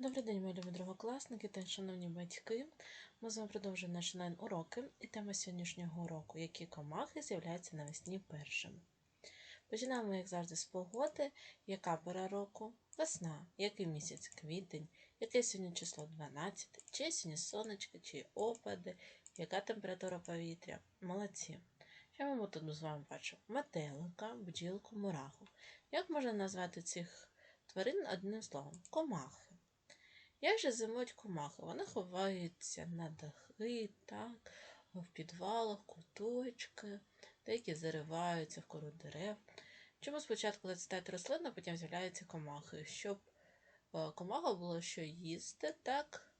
Добрий день, мої любі другокласники та шановні батьки. Ми з вами продовжуємо наші онлайн уроки і тема сьогоднішнього уроку, які комахи з'являються навесні першими. Починаємо, як завжди, з погоди, яка пора року, весна, який місяць квітень, яке сьогодні число 12, чи сьогодні сонечко, чи опади, яка температура повітря. Молодці. Що ми тут з вами бачимо? Метелика, бджілку, мураху. Як можна назвати цих тварин одним словом? Комахи. Як же зимують комахи? Вони ховаються на дахи, так, в підвалах, куточки, деякі зариваються в кору дерев. Чому спочатку листають рослини, а потім з'являються комахи? Щоб е, комаха було що їсти, так?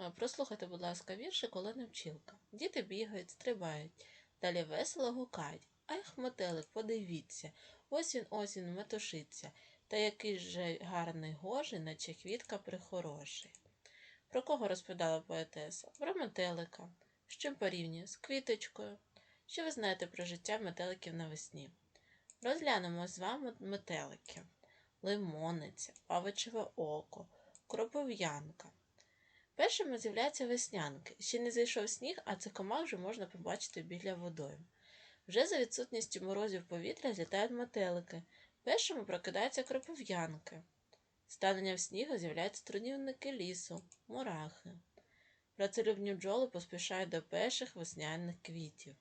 Е, Прослухайте, будь ласка, вірші колона пчілка. Діти бігають, стрибають, далі весело гукають. Ах, метелик, подивіться, ось він ось він метушиться. Та який же гарний гожий, наче квітка прихороший. Про кого розповідала поетеса? Про метелика. З чим порівнює? З квіточкою. Що ви знаєте про життя метеликів навесні? Розглянемо з вами метелики, лимониця, павичеве око, кропов'янка. Першими з'являються веснянки. Ще не зайшов сніг, а цих комах вже можна побачити біля водою. Вже за відсутністю морозів повітря злітають метелики. Першими прокидаються кропов'янки. Станенням снігу з'являються трудівники лісу, мурахи. Працелюбні бджоли поспішають до перших весняних квітів.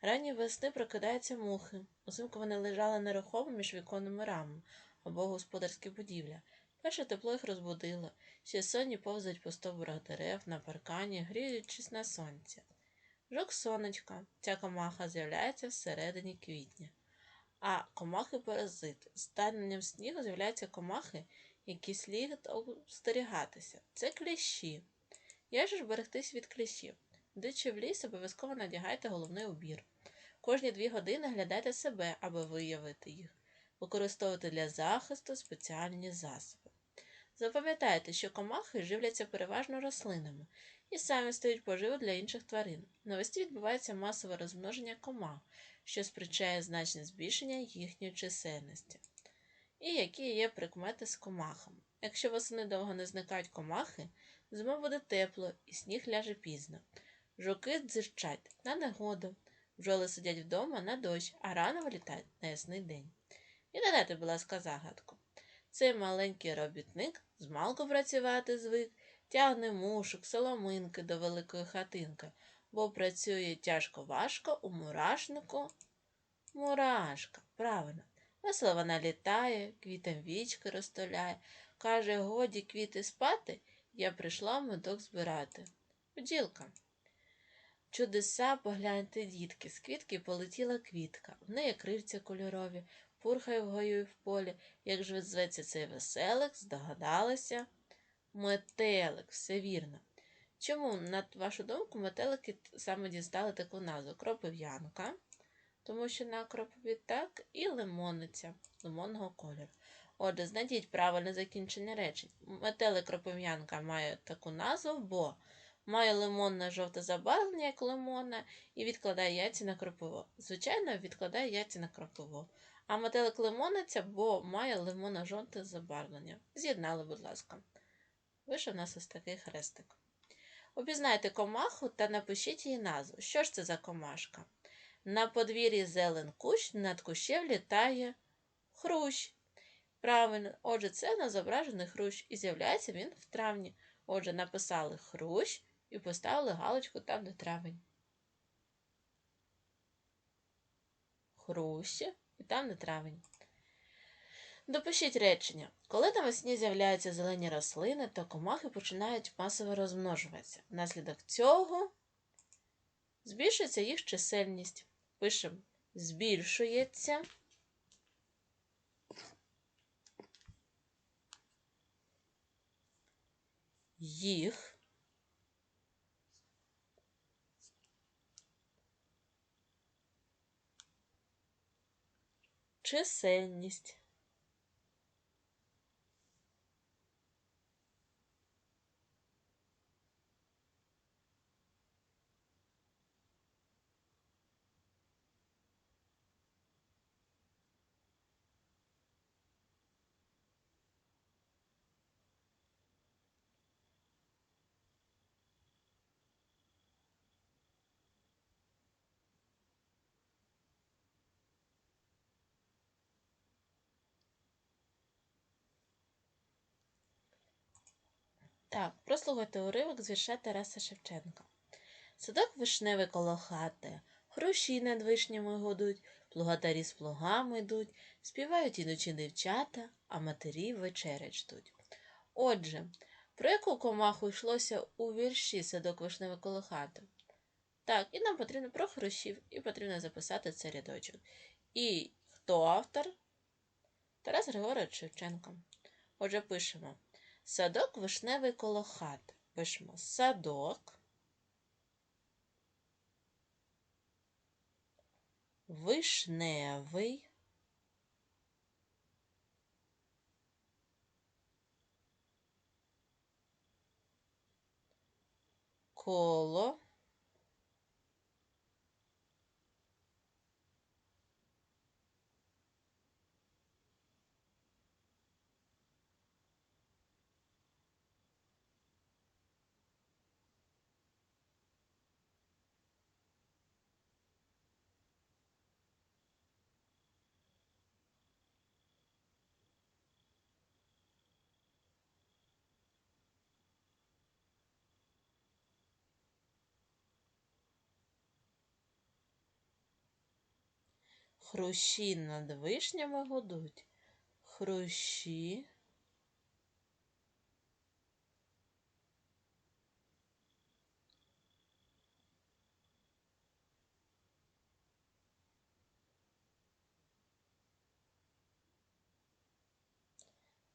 Ранні весни прокидаються мухи. Узимку вони лежали нерухомо між віконними рамами або господарські будівля. Перше тепло їх розбудило, ще сонні повзають по стовбурах дерев на паркані, гріючись на сонці. Жук сонечка. Ця комаха з'являється всередині квітня. А комахи-паразити. З станенням снігу з'являються комахи, які слід остерігатися. Це кліщі. Як ж берегтись від кліщів? Йдучи в ліс, обов'язково надягайте головний убір. Кожні дві години глядайте себе, аби виявити їх. Використовуйте для захисту спеціальні засоби. Запам'ятайте, що комахи живляться переважно рослинами і самі стають поживою для інших тварин. Навесні відбувається масове розмноження комах, що спричає значне збільшення їхньої чисельності. І які є прикмети з комахами. Якщо восени довго не зникають комахи, зима буде тепло і сніг ляже пізно. Жуки дзирчать на негоду, бджоли сидять вдома на дощ, а рано вилітають на ясний день. І додайте, будь ласка, загадку. Цей маленький робітник змалку працювати звик, тягне мушок, соломинки до великої хатинки, бо працює тяжко важко у мурашнику. Мурашка, правильно. Весело вона літає, квітам вічки розтоляє. Каже, годі квіти спати, я прийшла медок збирати. Бджілка. Чудеса, погляньте, дітки, з квітки полетіла квітка, в неї крильця кольорові, пурхає в гою і в полі. Як же зветься цей веселик, здогадалися? Метелик, все вірно. Чому, на вашу думку, метелики саме дістали таку назву? Кропив'янка, тому що на кропові так, і лимонниця лимонного кольору. Отже, знайдіть правильне закінчення речень. Метелик кропив'янка має таку назву, бо має лимонне жовте забарвлення, як лимонна, і відкладає яйця на кропиво. Звичайно, відкладає яйця на кропиво. А метелик лимонниця, бо має лимонно жовте забарвлення. З'єднали, будь ласка. Вийшов у нас ось такий хрестик. Обізнайте комаху та напишіть її назву. Що ж це за комашка? На подвір'ї зелен кущ, над кущем літає хрущ. Правильно, отже, це на зображений хрущ, і з'являється він в травні. Отже, написали хрущ і поставили галочку там, де травень. Хрущі і там, де травень. Допишіть речення. Коли навесні з'являються зелені рослини, то комахи починають масово розмножуватися. Внаслідок цього збільшується їх чисельність. Пишемо збільшується. Їх чисельність. Так, прослухайте уривок з вірша Тараса Шевченка. Садок вишневий коло хати, хрущі над вишнями годуть, плугатарі з плугами йдуть, співають ідучі дівчата, а матері вечерять ждуть. Отже, про яку комаху йшлося у вірші Садок вишневий коло хати? Так, і нам потрібно про хрущів, і потрібно записати цей рядочок. І хто автор? Тарас Григорович Шевченко. Отже, пишемо садок вишневий коло хат. Пишемо садок. Вишневий. Коло Хрущі над вишнями гудуть. Хрущі.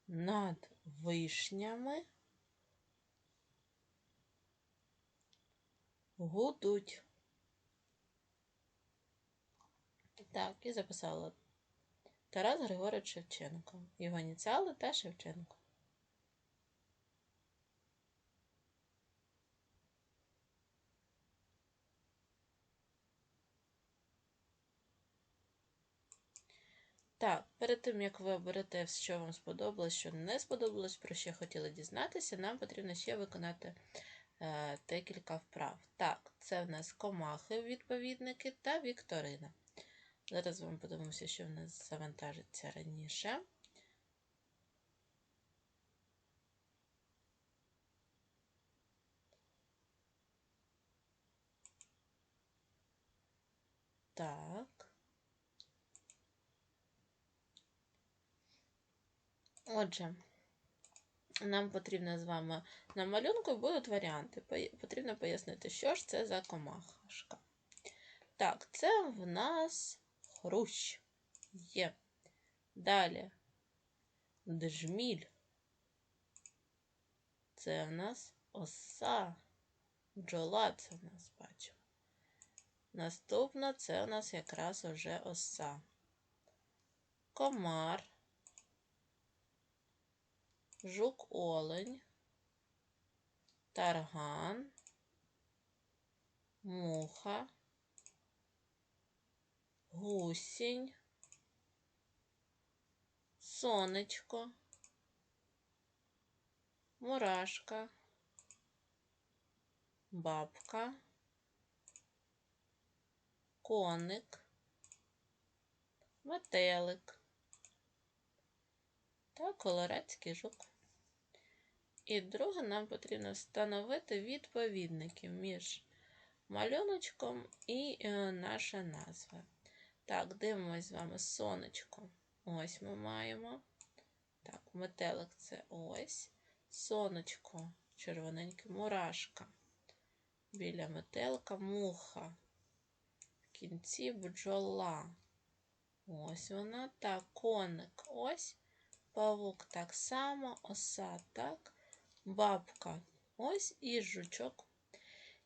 Над вишнями гудуть. Так, і записала Тарас Григорович Шевченко. Його ініціали та Шевченко. Так, перед тим, як ви оберете, що вам сподобалось, що не сподобалось, про що хотіли дізнатися, нам потрібно ще виконати е, декілька вправ. Так, це в нас комахи, відповідники та вікторина. Зараз вам подивимося, що в нас завантажиться раніше. Так. Отже, нам потрібно з вами на малюнку будуть варіанти. Потрібно пояснити, що ж це за комашка. Так, це в нас хрущ є. Далі джміль. Це в нас оса. Бджола це в нас бачимо. Наступна це у нас якраз уже оса. Комар, жук олень, тарган, муха гусінь, сонечко, мурашка, бабка, коник, метелик. Та колорадський жук. І друге, нам потрібно встановити відповідники між малюночком і е, наша назва. Так, дивимось з вами сонечко. Ось ми маємо. Так, метелик це ось. Сонечко, червоненьке, мурашка. Біля метелка муха. В кінці бджола. Ось вона. Так, коник ось. Павук так само, оса так, бабка ось і жучок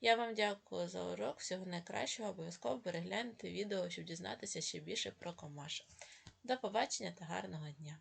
я вам дякую за урок. Всього найкращого. Обов'язково перегляньте відео, щоб дізнатися ще більше про комаш. До побачення та гарного дня!